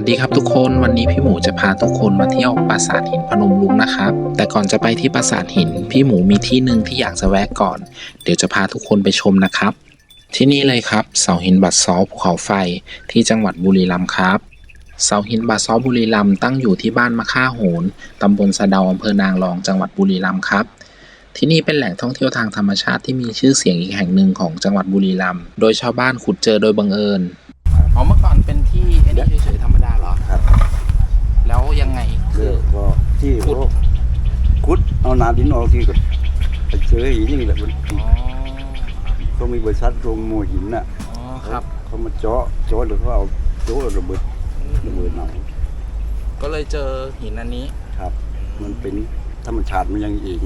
สวัสดีครับทุกคนวันนี้พี่หมูจะพาทุกคนมาเที่ยวปราสาทหินพนมรุ้งนะครับ แต่ก่อนจะไปที่ปราสาทหิน พี่หมูมีที่หนึ่งที่อยากจะแวะก่อน เดี๋ยวจะพาทุกคนไปชมนะครับ ที่นี่เลยครับเสาหินบัดซอภูเขาไฟที่จังหวัดบุรีรัมย์ครับเสาหินบัดซอบุรีรัมย์ตั้งอยู่ที่บ้านมะค่าโหนตำบลสะเดาอำเภอนางรองจังหวัดบุรีรัมย์ครับที่นี่เป็นแหล่งท่องเที่ยวทางธรรมชาติที่มีชื่อเสียงอีกแห่งหนึ่งของจังหวัดบุรีรัมย์โดยชาวบ้านขุดเจอโดยบังเอิญอ๋อเมื่อก่อนเป็นที่ไอ้นี่เฉยๆธรรมดาเหรอ ครับ แล้วยังไงคื คือ อก็ ที่ขุดเขาขุดเอาน้ำดินออกที่ก็ไปเจอหินนี่แหละมันอ๋อเขามีบริษัทโรงโมหินน่ะอ๋อครับ เขามาเจาะเจาะหรือเขาเอาโจาะระเบิดระเบิดเอาก็เลยเจอหินอันนี้ครับ มันเป็นธรรมชาติมันยังเอง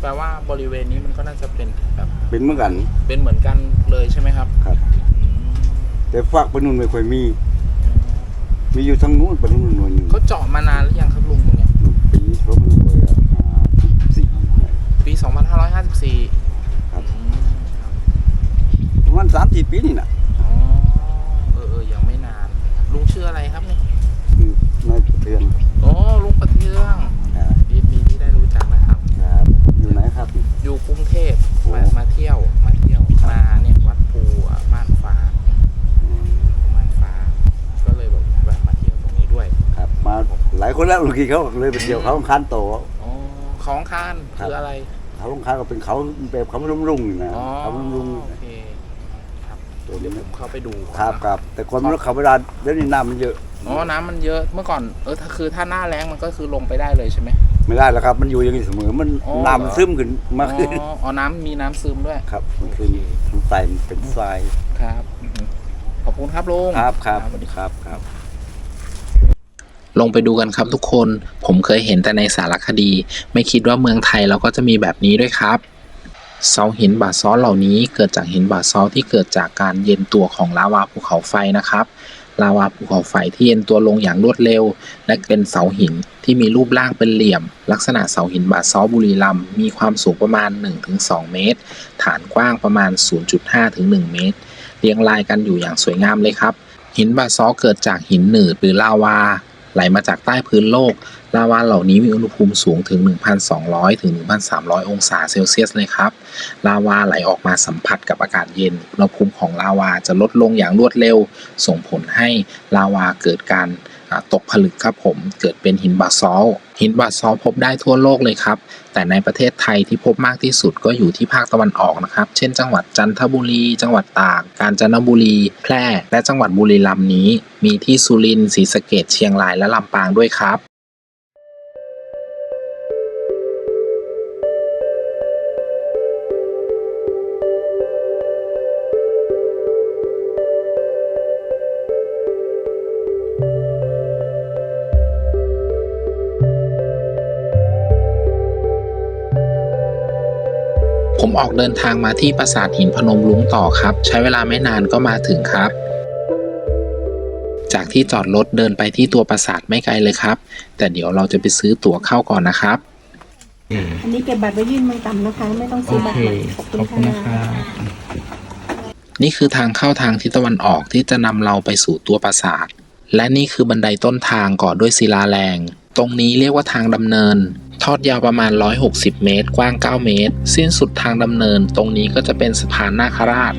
แปลว่าบริเวณนี้มันก็น่าจะเป็นแบบเป็นเหมือนกัน เป็นเหมือนกันเลยใช่ไหมครับครับอืมแต่ฝากไปนู่นไม่ค่อยมี มีอยู่ทั้งนู้นไปนู่นหน่วยหนึ่งเขาเจาะมานานหรือยังครับลุงตรงเนี้ย ปีเพราะมันเลยอะสี่ ปี 2554ครับ อืมครับประมาณสามสี่ปีนี่น่ะอ๋อเออเออยังไม่นานลุงชื่ออะไรครับเนี่ยคือนายเทือนโอ้ลุงประเทืองครับยินดีที่ได้รู้จักนะครับ ครับอยู่ไหนครับ อยู่กรุงเทพโอ้มามาเที่ยวมาเที่ยวมาเนี่ยวัดภูอะม่านฟ้าม่านฟ้า ก็เลยแบบแวะมาเที่ยวตรงนี้ด้วยครับมาหลายคนแล้วลูกพี่เขาเลยไปเที่ยวเขาคันโต อ๋อของคานครับ คืออะไร เขาลงค้าก็เป็นเขาแบบเขารุ่มรุ่งๆนะอ๋อเขารุ่มรุ่งโอเคครับตัวเดี๋ยวนี้ผมเข้าไปดูครับครับแต่คนมันเขาเวลาเดี๋ยวนี้น้ำมันเยอะอ๋อน้ำมันเยอะเมื่อก่อนเออถ้าคือถ้าหน้าแรงมันก็คือลงไปได้เลยใช่ไหม ไม่ได้แล้วครับ มันอยู่อย่างนี้เสมอมันอ๋อน้ำมันซึมขึ้นมากขึ้นอ๋ออ๋อน้ำมีน้ำซึมด้วย ครับมันคือทางใต้มันเป็นทรายครับอือฮึขอบคุณครับลุง ครับครับสวัสดีครับครับครับ ลงไปดูกันครับทุกคน ผมเคยเห็นแต่ในสารคดี ไม่คิดว่าเมืองไทยเราก็จะมีแบบนี้ด้วยครับเสาหินบาซอลเหล่านี้เกิดจากหินบาซอลที่เกิดจากการเย็นตัวของลาวาภูเขาไฟนะครับ ลาวาภูเขาไฟที่เย็นตัวลงอย่างรวดเร็ว และเป็นเสาหินที่มีรูปร่างเป็นเหลี่ยม ลักษณะเสาหินบาซอลบุรีรัมมีความสูงประมาณ 1-2 เมตร ฐานกว้างประมาณ 0.5-1 เมตร เรียงรายกันอยู่อย่างสวยงามเลยครับ หินบาซอลเกิดจากหินหนืดหรือลาวา ไหลมาจากใต้พื้นโลก ลาวาเหล่านี้มีอุณหภูมิสูงถึง 1,200 ถึง 1,300 องศาเซลเซียสเลยครับ ลาวาไหลออกมาสัมผัสกับอากาศเย็น อุณหภูมิของลาวาจะลดลงอย่างรวดเร็ว ส่งผลให้ลาวาเกิดการ ตกผลึกครับผมเกิดเป็นหินบาซอลหินบาซอลพบได้ทั่วโลกเลยครับ แต่ในประเทศไทยที่พบมากที่สุดก็อยู่ที่ภาคตะวันออกนะครับ เช่นจังหวัดจันทบุรี จังหวัดตาก กาญจนบุรี แพร่ และจังหวัดบุรีรัมย์นี้ มีที่สุรินทร์ศรีสะเกดเชียงรายและลำปางด้วยครับ ผมออกเดินทางมาที่ปราสาทหินพนมรุ้งต่อครับ ใช้เวลาไม่นานก็มาถึงครับ จากที่จอดรถเดินไปที่ตัวปราสาทไม่ไกลเลยครับ แต่เดี๋ยวเราจะไปซื้อตั๋วเข้าก่อนนะครับอันนี้เก็บบัตรไว้ยื่นเมืองต่ำนะคะ ไม่ต้องซื้อบัตรใหม่ขอบคุณค่ะนี่คือทางเข้าทางทิศตะวันออกที่จะนำเราไปสู่ตัวปราสาท และนี่คือบันไดต้นทางก่อด้วยศิลาแรง ตรงนี้เรียกว่าทางดำเนิน ทอดยาวประมาณ 160 เมตร กว้าง 9 เมตร สิ้นสุดทางดำเนิน ตรงนี้ก็จะเป็นสะพานนาคราช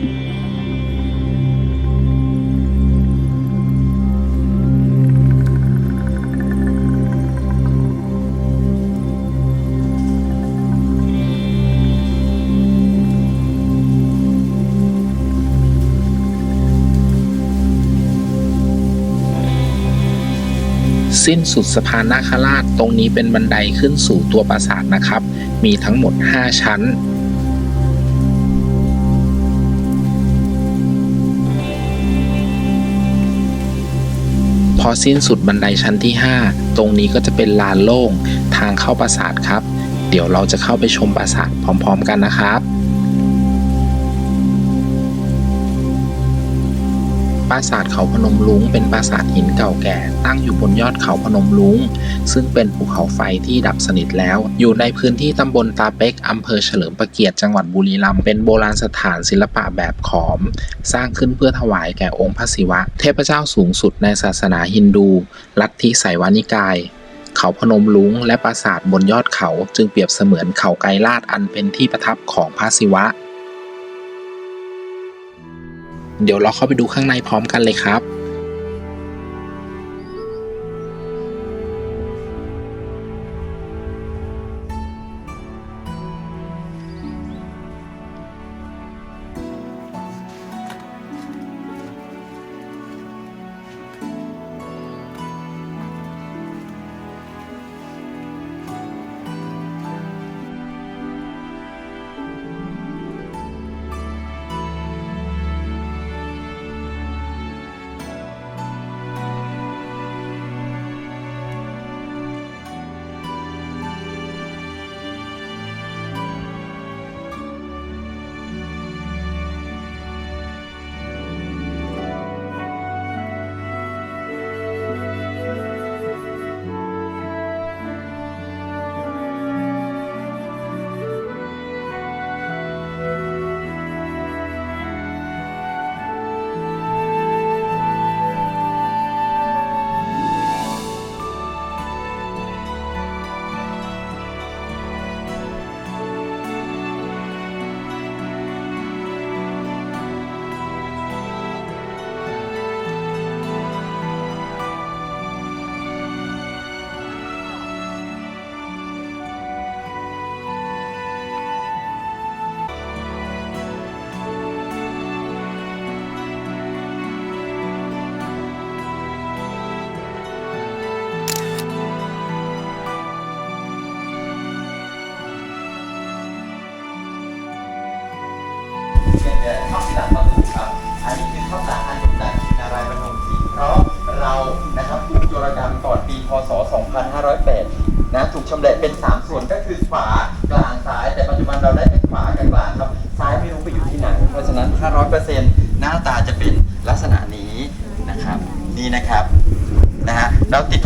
สิ้นสุดสะพานนาคราชตรงนี้เป็นบันไดขึ้นสู่ตัวปราสาทนะครับ มีทั้งหมด 5 ชั้นพอสิ้นสุดบันไดชั้นที่ 5 ตรงนี้ก็จะเป็นลานโล่งทางเข้าปราสาทครับ เดี๋ยวเราจะเข้าไปชมปราสาทพร้อม ๆ กันนะครับ ปราสาทเขาพนมลุงเป็นปราสาทหินเก่าแก่ ตั้งอยู่บนยอดเขาพนมลุงซึ่งเป็นภูเขาไฟที่ดับสนิทแล้ว อยู่ในพื้นที่ตำบลตาเป็กอำเภอเฉลิมพระเกียรติจังหวัดบุรีรัมย์เป็นโบราณสถานศิลปะแบบขอม สร้างขึ้นเพื่อถวายแก่องค์พระศิวะ เทพเจ้าสูงสุดในศาสนาฮินดู ลัทธิไสวานิกายเขาพนมลุงและปราสาทบนยอดเขาจึงเปรียบเสมือนเขาไกรลาดอันเป็นที่ประทับของพระศิวะ เดี๋ยวเราเข้าไปดูข้างในพร้อมกันเลยครับ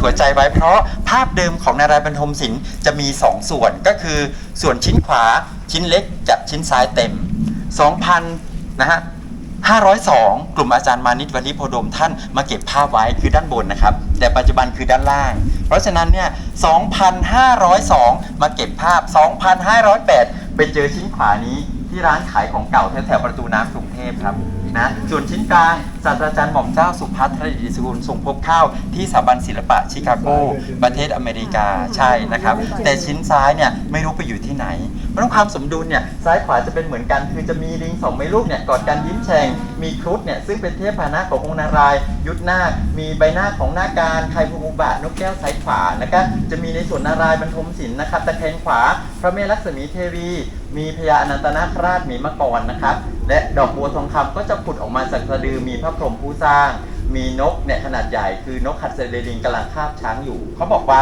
หัวใจไว้เพราะภาพเดิมของนารายณ์บรรทมศิลป์จะมี 2 ส่วนก็คือส่วนชิ้นขวาชิ้นเล็กกับชิ้นซ้ายเต็ม 2,000นะฮะ502 กลุ่มอาจารย์มานิตวลิโพดมท่านมาเก็บภาพไว้คือด้านบนนะครับ แต่ปัจจุบันคือด้านล่าง เพราะฉะนั้นเนี่ย 2,502 มาเก็บภาพ 2,508 ไปเจอชิ้นขวานี้ที่ร้านขายของเก่าแถวประตูน้ำกรุงเทพครับ นะส่วนชิ้นกลางศาสตราจารย์หม่อมเจ้าสุพัฒน์ธรดิสกุลส่งพบข้าวที่สถาบันศิลปะชิคาโกประเทศอเมริกาใช่นะครับ แต่ชิ้นซ้ายเนี่ยไม่รู้ไปอยู่ที่ไหน เพราะฉะนั้นความสมดุลเนี่ยซ้ายขวาจะเป็นเหมือนกัน คือจะมีลิงสองไม้ลูกเนี่ยกอดกันยิ้มแฉ่งมีครุฑเนี่ยซึ่งเป็นเทพพานะขององค์นารายยุทธนาคมีใบหน้าของนาการไคภูมิบาทนกแก้วซ้ายขวานะครับจะมีในส่วนนารายณ์บรรทมศิลป์นะครับตะแคงขวา พระแม่ลักษมีเทวี มีพญาอนันตนาคราชมีมกรนะครับและดอกบัวทองคำก็จะผุดออกมาจากสะดือมีพระพรหมผู้สร้าง มีนกเนี่ยขนาดใหญ่คือนกหัดเซเรลิงกำลังคาบช้างอยู่ เขาบอกว่า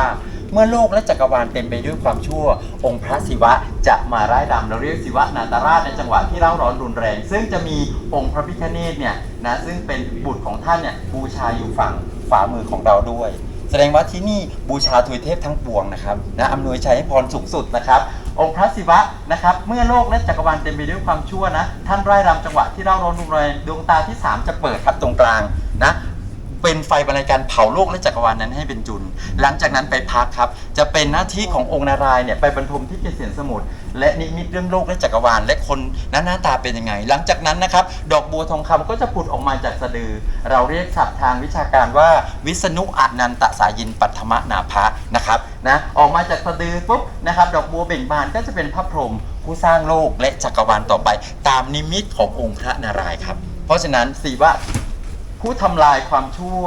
เมื่อโลกและจักรวาลเต็มไปด้วยความชั่ว องค์พระศิวะจะมาร่ายรำเราเรียกศิวะนาตราชในจังหวะที่เร่าร้อนรุนแรง ซึ่งจะมีองค์พระพิฆเนศเนี่ยนะซึ่งเป็นบุตรของท่านเนี่ยบูชาอยู่ฝั่งฝ่ามือของเราด้วย แสดงว่าที่นี่บูชาทวยเทพทั้งปวงนะครับนะอำนวยชัยให้พรสูงสุดนะครับองค์พระศิวะนะครับเมื่อโลกและจักรวาลเต็มไปด้วยความชั่วนะ ท่านไร้รำจังหวะที่เราร้อนรุนแรงดวงตาที่ 3 จะเปิดครับตรงกลางนะ เป็นไฟบรรยายการเผาโลกและจักรวาลนั้นให้เป็นจุนหลังจากนั้นไปพักครับ จะเป็นหน้าที่ขององค์นารายณ์เนี่ยไปบรรทมที่เกษียณสมุทรและนิมิตเรื่องโลกและจักรวาลและคนนั้นหน้าตาเป็นยังไง หลังจากนั้นนะครับ ดอกบัวทองคำก็จะผุดออกมาจากสะดือ เราเรียกศัพท์ทางวิชาการว่าวิษณุอนันตสายินปัทมนาภะนะครับนะออกมาจากสะดือปุ๊บนะครับ ดอกบัวเบ่งบานก็จะเป็นพระพรหมผู้สร้างโลกและจักรวาลต่อไป ตามนิมิตขององค์พระนารายณ์ครับ เพราะฉะนั้นสีว่า ผู้ทำลายความชั่ว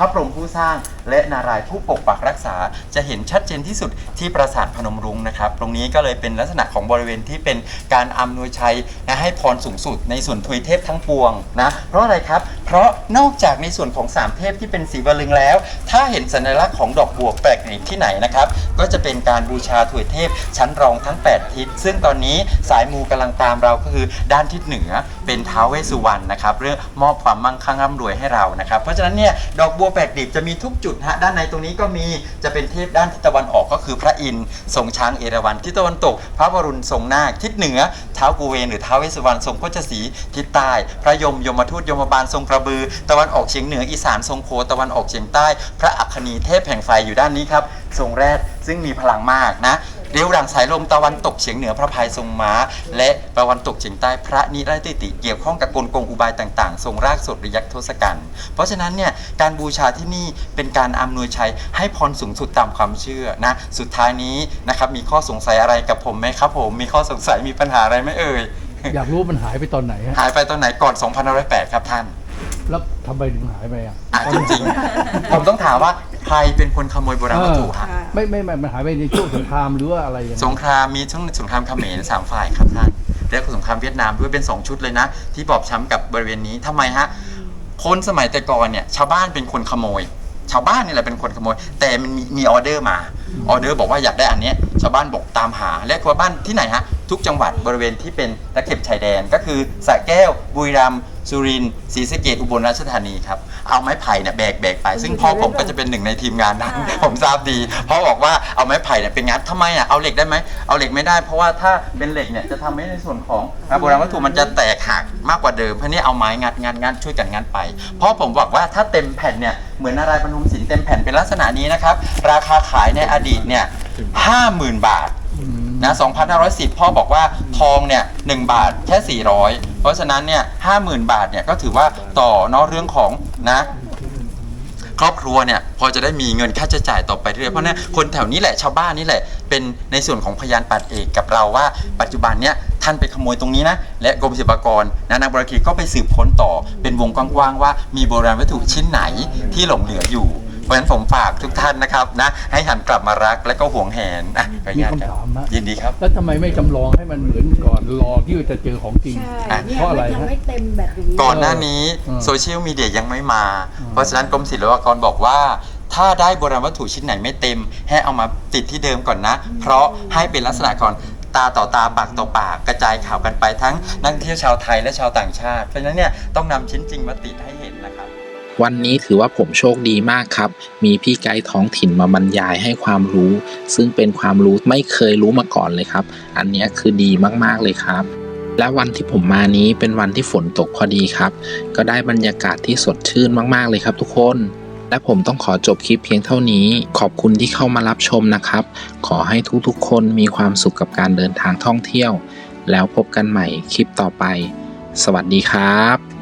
พระพรหมผู้สร้างและนารายณ์ผู้ปกปักรักษา จะเห็นชัดเจนที่สุดที่ปราสาทพนมรุ้งนะครับ ตรงนี้ก็เลยเป็นลักษณะของบริเวณที่เป็นการอำนวยชัยนะให้พรสูงสุดในส่วนทวยเทพทั้งปวงนะเพราะอะไรครับ เพราะนอกจากในส่วนของสามเทพที่เป็นสีวลึงแล้ว ถ้าเห็นสัญลักษณ์ของดอกบัวแปลกอีกที่ไหนนะครับก็จะเป็นการบูชาถวยเทพชั้นรองทั้ง 8 ทิศซึ่งตอนนี้สายมูกำลังตามเราก็คือด้านทิศเหนือ เป็นท้าวเวสสุวรรณนะครับเรื่องมอบความมั่งคั่งร่ำรวยให้เรานะครับ เพราะฉะนั้นเนี่ยดอกบัวแปลกดิบจะมีทุกจุดฮะด้านในตรงนี้ก็มีจะเป็นเทพด้านทิศตะวันออกก็คือพระอินทร์ทรงช้างเอราวัณทิศตะวันตก พระวรุณทรงนาคทิศเหนือท้าวกูเวนหรือท้าวเวสสุวรรณทรงโคชสีทิศใต้ พระยมยมทูตยมบาลทรงกระบือ ตะวันออกเฉียงเหนืออีสานทรงโคตะวันออกเฉียงใต้ พระอัคนีเทพแห่งไฟอยู่ด้านนี้ครับทรงแรดซึ่งมีพลังมากนะ เรียวดังสายลมตะวันตกเฉียงเหนือพระพายทรงม้า และตะวันตกเฉียงใต้พระนิรติติเกี่ยวข้องกับกลกงอุบายต่างๆ ทรงรากสดหรือยักษ์ทศกัณฐ์เพราะฉะนั้นเนี่ยการบูชาที่นี่เป็นการอำนวยชัยให้พรสูงสุดตามความเชื่อนะสุดท้ายนี้นะครับมีข้อสงสัยอะไรกับผมไหมครับ ผมมีข้อสงสัยมีปัญหาอะไรไหมเอ่ยอยากรู้มันหายไปตอนไหนฮะหายไปตอนไหนก่อน2508ครับท่าน แล้วทำไมถึงหายไปอะอะจริงๆ ผมต้องถามว่า ใครเป็นคนขโมยโบราณวัตถุฮะไม่ไม่ไม่มันหายไปในช่วงสงครามหรือว่าอะไรอย่างสเงี้ยงครามมีทั้งสงครามเขมรสามฝ่ายครับท่านและสงครามเวียดนามด้วยเป็น 2 ชุดเลยนะ ที่บอบช้ำกับบริเวณนี้ทำไมฮะคนสมัยแต่ก่อนเนี่ยชาวบ้านเป็นคนขโมย ชาวบ้านนี่แหละเป็นคนขโมย แต่มันมีมีออเดอร์มาออเดอร์บอกว่าอยากได้อันเนี้ยชาวบ้านบอกตามหาและชาวบ้านที่ไหนฮะทุกจังหวัดบริเวณที่เป็นตะเข็บชายแดนก็คือสระแก้วบุรีรัมย์สุรินทร์ศรีสะเกษอุบลราชธานีครับ เอาไม้ไผ่เนี่ยแบกแบกไป ซึ่งพ่อผมก็จะเป็นหนึ่งในทีมงานนั้น ผมทราบดีพ่อบอกว่าเอาไม้ไผ่เนี่ยเป็นงัดทำไมอะเอาเหล็กได้ไหมเอาเหล็กไม่ได้ เพราะว่าถ้าเป็นเหล็กเนี่ยจะทำให้ในส่วนของโบราณวัตถุมันจะแตกหักมากกว่าเดิมเพราะนี่เอาไม้งัดงัดงัดช่วยกันงัดไปเพราะผมบอกว่าถ้าเต็มแผ่นเนี่ยเหมือนนารายณ์ปฐมศิลป์เต็มแผ่นเป็นลักษณะนี้นะครับราคาขายในอดีตเนี่ยห้าหมื่นบาทอืม นะ2,510 พ่อบอกว่าทองเนี่ย1บาทแค่ 400 เพราะฉะนั้นเนี่ย50,000 บาทเนี่ยก็ถือว่าต่อเนอกเรื่องของนะครอบครัวเนี่ยพอจะได้มีเงินค่าใช้จ่ายต่อไปเรื่อยเพราะนั้นคนแถวนี้แหละชาวบ้านนี่แหละ เป็นในส่วนของพยานปัดเอกกับเราว่า ปัจจุบันเนี่ยท่านไปขโมยตรงนี้นะและกรมศิลปากรนะนักบราณคดีก็ไปสืบค้นต่อเป็นวงกว้างๆว่ามีโบราณวัตถุชิ้นไหนที่หลงเหลืออยู่ เพราะฉะนั้นผมฝากทุกท่านนะครับนะให้หันกลับมารักและก็หวงแหนอะขออนุมีญาตคำครับถามฮะยินดีครับ แล้วทำไมไม่จำลองให้มันเหมือนก่อนรอที่จะเจอของจริง ใช่เนี่ยเพราะอะไรยังฮะไม่เต็มแบบนี้ ก่อนหน้านี้อืมโซเชียลมีเดียยังไม่มา อืม เพราะฉะนั้นกรมศิลปากรบอกว่า ถ้าได้โบราณวัตถุชิ้นไหนไม่เต็ม ให้เอามาติดที่เดิมก่อนนะ เพราะให้เป็นลักษณะก่อนตาต่อตาปากต่อปากกระจายข่าวกันไปทั้งนักท่องเที่ยวชาวไทยและชาวต่างชาติ เพราะฉะนั้นเนี่ยต้องนำชิ้นจริงมาติดให้เห็นนะครับ วันนี้ถือว่าผมโชคดีมากครับ มีพี่ไกด์ท้องถิ่นมาบรรยายให้ความรู้ ซึ่งเป็นความรู้ไม่เคยรู้มาก่อนเลยครับ อันนี้คือดีมากๆเลยครับ และวันที่ผมมานี้เป็นวันที่ฝนตกพอดีครับ ก็ได้บรรยากาศที่สดชื่นมากๆเลยครับทุกคนและผมต้องขอจบคลิปเพียงเท่านี้ ขอบคุณที่เข้ามารับชมนะครับ ขอให้ทุกๆ คนมีความสุขกับการเดินทางท่องเที่ยว แล้วพบกันใหม่คลิปต่อไป สวัสดีครับ